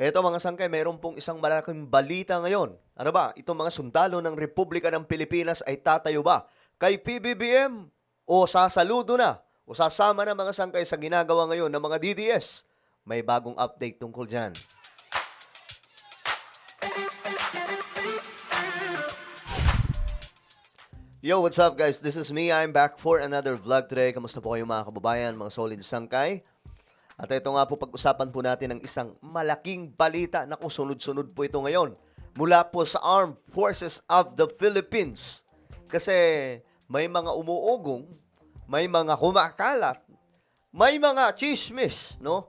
Eto mga sangkay, meron pong isang malaking balita ngayon. Ano ba? Itong mga sundalo ng Republika ng Pilipinas ay tatayo ba kay PBBM o sasaludo na o sasama na mga sangkay sa ginagawa ngayon ng mga DDS? May bagong update tungkol dyan. Yo, what's up guys? This is me. I'm back for another vlog today. Kamusta po kayo mga kababayan, mga solid sangkay? At ito nga po pag-usapan po natin ng isang malaking balita. Naku, sunod-sunod po ito ngayon. Mula po sa Armed Forces of the Philippines. Kasi may mga umuugong, may mga kumakalat, may mga chismis, no?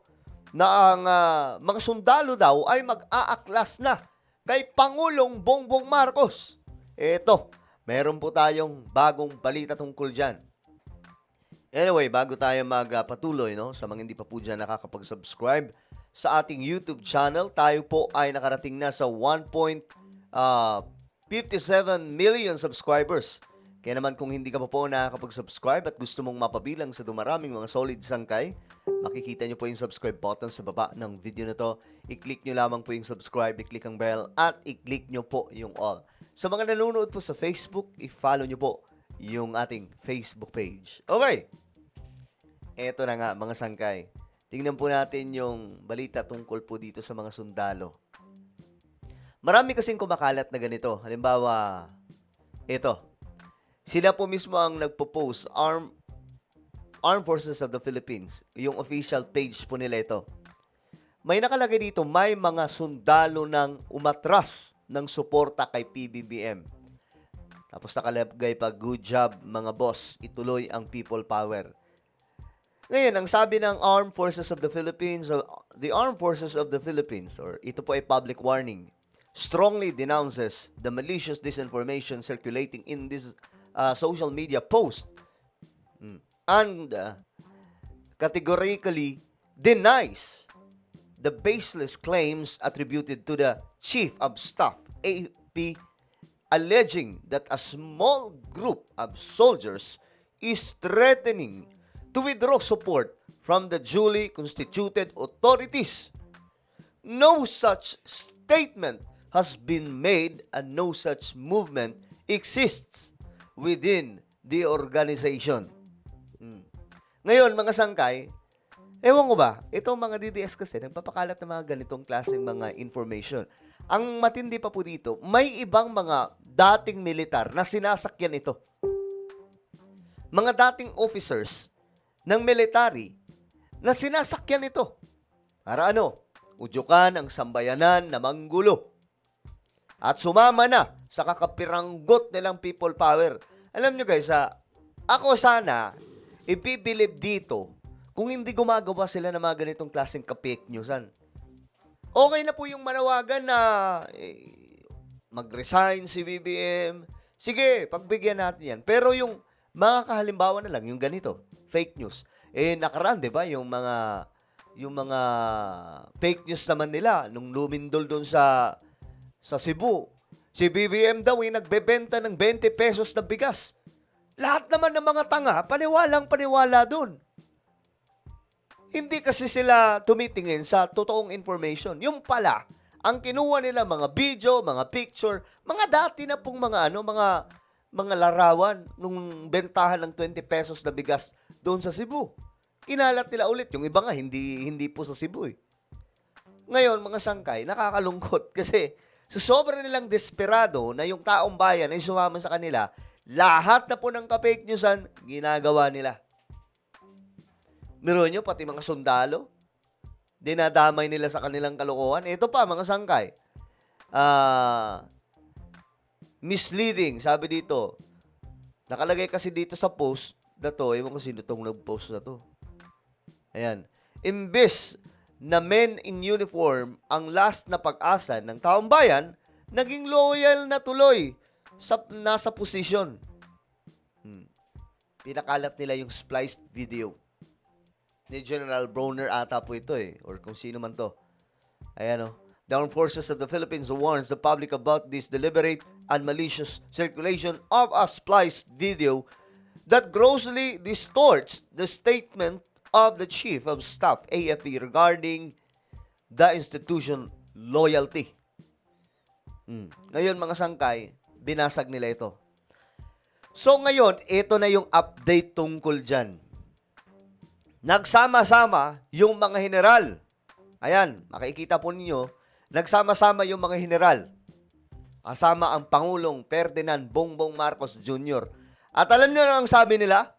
Na ang ah, mga sundalo daw ay mag-aaklas na kay Pangulong Bongbong Marcos. Eto, meron po tayong bagong balita tungkol dyan. Anyway, bago tayo magpatuloy no, sa mga hindi pa po dyan nakakapag-subscribe sa ating YouTube channel, tayo po ay nakarating na sa 1.57 million subscribers. Kaya naman kung hindi ka pa po nakakapag-subscribe at gusto mong mapabilang sa dumaraming mga solid sangkay, makikita nyo po yung subscribe button sa baba ng video na to. I-click nyo lamang po yung subscribe, i-click ang bell, at i-click nyo po yung all. Sa mga nanonood po sa Facebook, i-follow nyo po yung ating Facebook page. Okay. Eto na nga, mga sangkay. Tingnan po natin yung balita tungkol po dito sa mga sundalo. Marami kasing kumakalat na ganito. Halimbawa, ito. Sila po mismo ang nagpo-post, Arm, Armed Forces of the Philippines. Yung official page po nila ito. May nakalagay dito, may mga sundalo ng umatras ng suporta kay PBBM. Tapos nakalagay pa, good job mga boss, ituloy ang people power. Ngayon, ang sabi ng Armed Forces of the Philippines, uh, the Armed Forces of the Philippines, or ito po ay public warning, strongly denounces the malicious disinformation circulating in this uh, social media post Mm. and uh, categorically denies the baseless claims attributed to the Chief of Staff, AP, alleging that a small group of soldiers is threatening to withdraw support from the duly constituted authorities. No such statement has been made and no such movement exists within the organization. Hmm. Ngayon, mga sangkay, ewan ko ba, itong mga DDS kasi, nagpapakalat ng mga ganitong klaseng mga information. Ang matindi pa po dito, may ibang mga dating militar na sinasakyan ito. Mga dating officers ng military na sinasakyan ito. Para ano? Udyukan ang sambayanan na manggulo. At sumama na sa kakapiranggot nilang people power. Alam nyo guys, ha, ako sana, ipibilib dito kung hindi gumagawa sila ng mga ganitong klaseng ka-fake newsan. Okay na po yung manawagan na eh, mag-resign si BBM. Sige, pagbigyan natin yan. Pero yung mga kahalimbawa na lang, yung ganito, fake news. Eh, nakaraan, di ba, yung mga yung mga fake news naman nila nung lumindol doon sa sa Cebu. Si BBM daw ay nagbebenta ng 20 pesos na bigas. Lahat naman ng mga tanga, paniwalang paniwala doon. Hindi kasi sila tumitingin sa totoong information. Yung pala, ang kinuha nila mga video, mga picture, mga dati na pong mga ano, mga mga larawan nung bentahan ng 20 pesos na bigas doon sa Cebu. Kinalat nila ulit. Yung iba nga, hindi, hindi po sa Cebu eh. Ngayon, mga sangkay, nakakalungkot kasi sa sobra nilang desperado na yung taong bayan ay sumama sa kanila, lahat na po ng ka-fake newsan, ginagawa nila. Meron nyo, pati mga sundalo, dinadamay nila sa kanilang kalokohan. Ito pa, mga sangkay. Ah, misleading, sabi dito. Nakalagay kasi dito sa post na to, ewan ko sino tong nag-post na to. Ayan. Imbes na men in uniform ang last na pag-asa ng taong bayan, naging loyal na tuloy sa nasa posisyon. Hmm. Pinakalat nila yung spliced video ni General Broner ata po ito eh, or kung sino man to. Ayan o. The Armed Forces of the Philippines warns the public about this deliberate and malicious circulation of a spliced video that grossly distorts the statement of the Chief of Staff, AFP, regarding the institution loyalty. Mm. Ngayon mga sangkay, binasag nila ito. So ngayon, ito na yung update tungkol dyan. Nagsama-sama yung mga general. Ayan, makikita po ninyo, nagsama-sama yung mga general. Kasama ang Pangulong Ferdinand Bongbong Marcos Jr. At alam niyo ang sabi nila?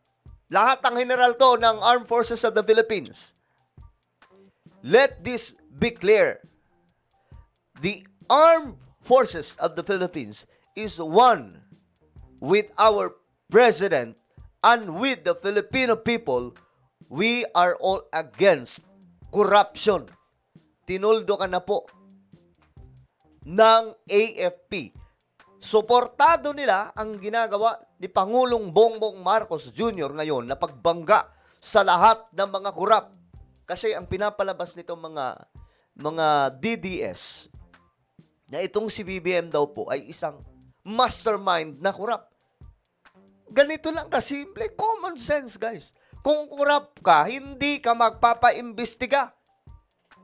Lahat ng general to ng Armed Forces of the Philippines. Let this be clear. The Armed Forces of the Philippines is one with our President and with the Filipino people. We are all against corruption. Tinuldo ka na po ng AFP. Suportado nila ang ginagawa ni Pangulong Bongbong Marcos Jr. ngayon na pagbangga sa lahat ng mga kurap. Kasi ang pinapalabas nitong mga mga DDS na itong si BBM daw po ay isang mastermind na kurap. Ganito lang kasimple. Common sense, guys. Kung kurap ka, hindi ka magpapaimbestiga.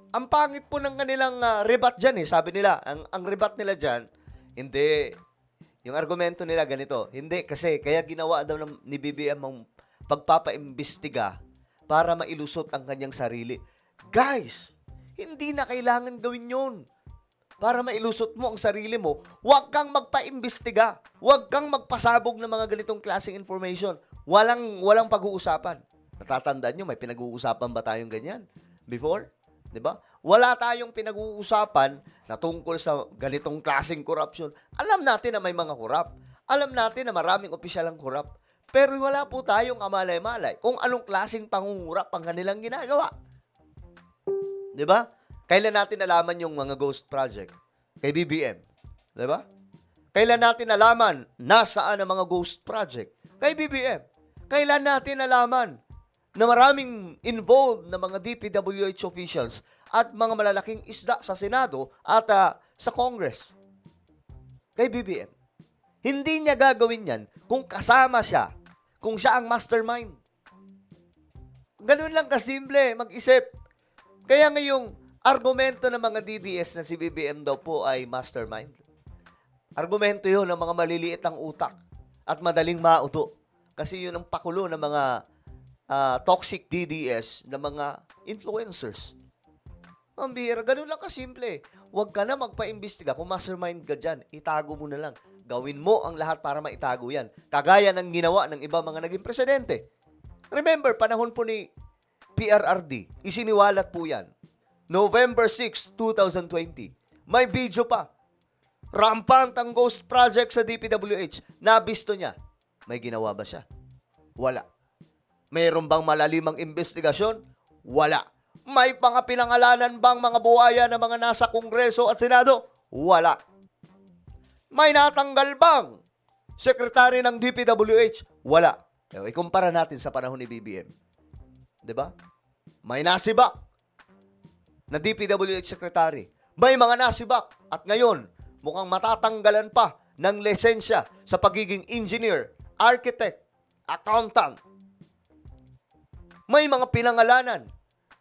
Ang pangit po ng kanilang uh, rebat dyan eh. Sabi nila, ang, ang rebat nila dyan, hindi, yung argumento nila ganito, hindi kasi kaya ginawa daw ng, ni BBM ang pagpapaimbestiga para mailusot ang kanyang sarili. Guys, hindi na kailangan gawin yon para mailusot mo ang sarili mo, huwag kang magpaimbestiga. Huwag kang magpasabog ng mga ganitong klaseng information. Walang walang pag-uusapan. Natatandaan nyo, may pinag-uusapan ba tayong ganyan? Before? 'Di ba? Wala tayong pinag-uusapan na tungkol sa ganitong klaseng corruption. Alam natin na may mga korap. Alam natin na maraming opisyal ang korap. Pero wala po tayong amalay-malay kung anong klaseng pangungurap ang kanilang ginagawa. 'Di ba? Kailan natin nalaman yung mga ghost project? Kay BBM. 'Di ba? Kailan natin nalaman nasaan ang mga ghost project? Kay BBM. Kailan natin nalaman na maraming involved na mga DPWH officials at mga malalaking isda sa Senado at ah, sa Congress? Kay BBM. Hindi niya gagawin yan kung kasama siya, kung siya ang mastermind. Ganun lang kasimple, mag-isip. Kaya ngayong argumento ng mga DDS na si BBM daw po ay mastermind. Argumento yun ng mga maliliit ang utak at madaling mauto. Kasi yun ang pakulo ng mga ah, toxic DDS na mga influencers. Ang bihira, ganun lang kasimple. Huwag ka na magpa-imbestiga. Kung mastermind ka dyan, itago mo na lang. Gawin mo ang lahat para maitago yan. Kagaya ng ginawa ng iba mga naging presidente. Remember, panahon po ni PRRD, isiniwalat po yan. November 6, 2020. May video pa. Rampant ang ghost project sa DPWH. Nabisto niya. May ginawa ba siya? Wala. Mayroon bang malalimang investigasyon? Wala. May mga pinangalanan bang mga buhaya na mga nasa Kongreso at Senado? Wala. May natanggal bang sekretary ng DPWH? Wala. E, ikumpara natin sa panahon ni BBM. ba? May nasibak na DPWH secretary. May mga nasibak at ngayon mukhang matatanggalan pa ng lisensya sa pagiging engineer, architect, accountant. May mga pinangalanan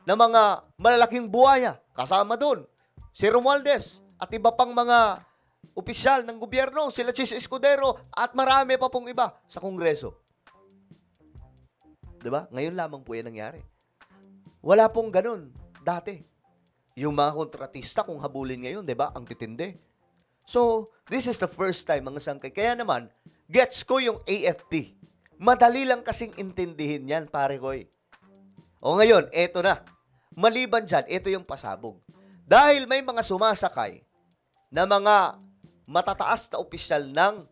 na mga malalaking buhaya kasama doon. Si Romualdez at iba pang mga opisyal ng gobyerno, sila Chis Escudero at marami pa pong iba sa Kongreso. 'Di ba? Ngayon lamang po 'yan nangyari. Wala pong ganun dati. Yung mga kontratista kung habulin ngayon, 'di ba? Ang titindi. So, this is the first time mga sangkay. Kaya naman, gets ko yung AFP. Madali lang kasing intindihin yan, pare ko. O ngayon, eto na. Maliban dyan, ito yung pasabog. Dahil may mga sumasakay na mga matataas na opisyal ng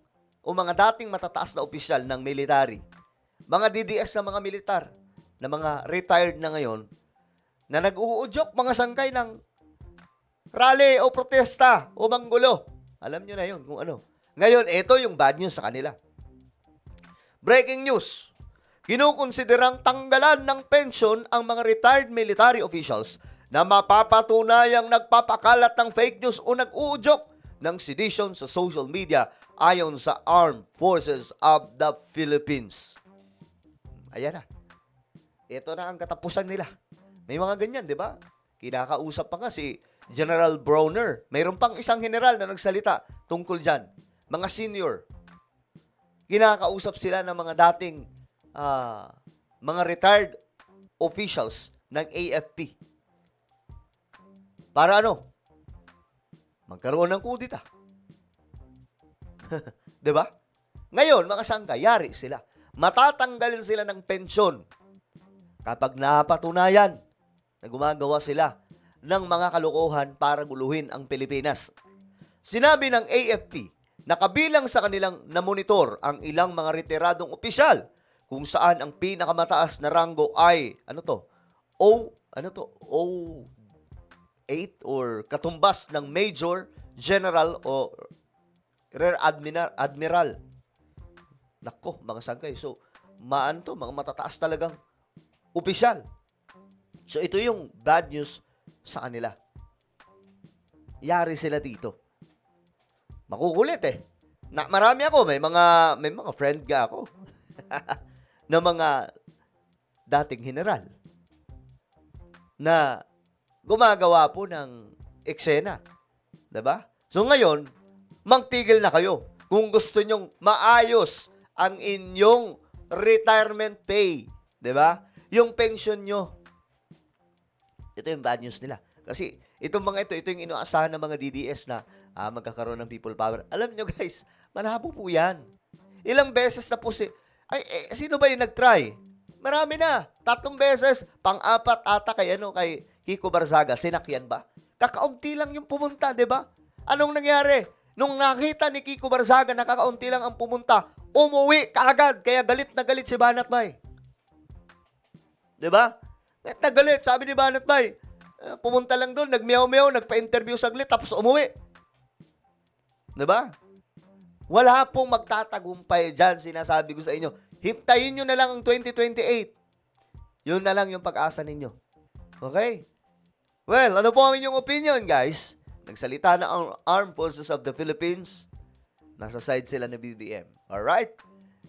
o mga dating matataas na opisyal ng military, mga DDS na mga militar, na mga retired na ngayon, na nag-uudyok mga sangkay ng rally o protesta o manggulo. Alam nyo na yun kung ano. Ngayon, ito yung bad news sa kanila. Breaking news. Kinukonsiderang tanggalan ng pensyon ang mga retired military officials na mapapatunayang nagpapakalat ng fake news o nag-uudyok ng sedition sa social media ayon sa Armed Forces of the Philippines. Ayan na. Ito na ang katapusan nila. May mga ganyan, di ba? Kinakausap pa nga si General Browner. Mayroon pang isang general na nagsalita tungkol dyan. Mga senior. Kinakausap sila ng mga dating ah, mga retired officials ng AFP. Para ano? Magkaroon ng kudita. 'Di ba? Ngayon, mga yari sila. Matatanggalin sila ng pensyon kapag napatunayan na gumagawa sila ng mga kalokohan para guluhin ang Pilipinas. Sinabi ng AFP na kabilang sa kanilang namonitor ang ilang mga retiradong opisyal kung saan ang pinakamataas na ranggo ay, ano to, O, ano to, O, 8 or katumbas ng Major, General o Rear Admiral. Admiral. Nako, mga sangkay. So, maan to, mga matataas talagang opisyal. So, ito yung bad news sa kanila. Yari sila dito. Makukulit eh. Na, marami ako, may mga, may mga friend ka ako. na mga dating general na gumagawa po ng eksena. 'Di ba? So ngayon, magtigil na kayo. Kung gusto nyong maayos ang inyong retirement pay, 'di ba? Yung pension nyo. Ito yung bad news nila. Kasi itong mga ito, ito yung inaasahan ng mga DDS na ah, magkakaroon ng people power. Alam nyo guys, malabo po yan. Ilang beses na po si... Ay, eh, sino ba yung nag-try? Marami na. Tatlong beses. Pang-apat ata kay, ano, kay Kiko Barzaga. Sinakyan ba? Kakaunti lang yung pumunta, di ba? Anong nangyari? Nung nakita ni Kiko Barzaga na kakaunti lang ang pumunta, umuwi kaagad. Kaya galit na galit si Banat Bay. Di ba? Galit na galit. Sabi ni Banat Bay, eh, pumunta lang doon, nagmeow-meow, nagpa-interview saglit, tapos umuwi. Di ba? Wala pong magtatagumpay dyan, sinasabi ko sa inyo. Hintayin nyo na lang ang 2028. Yun na lang yung pag-asa ninyo. Okay? Well, ano po ang inyong opinion, guys? Nagsalita na ang Armed Forces of the Philippines. Nasa side sila ni BBM. Alright?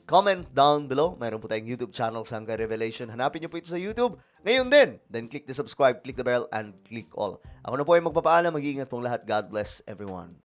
Comment down below. Mayroon po tayong YouTube channel, Sangka Revelation. Hanapin nyo po ito sa YouTube. Ngayon din. Then click the subscribe, click the bell, and click all. Ako na po ay magpapaalam. Mag-iingat pong lahat. God bless everyone.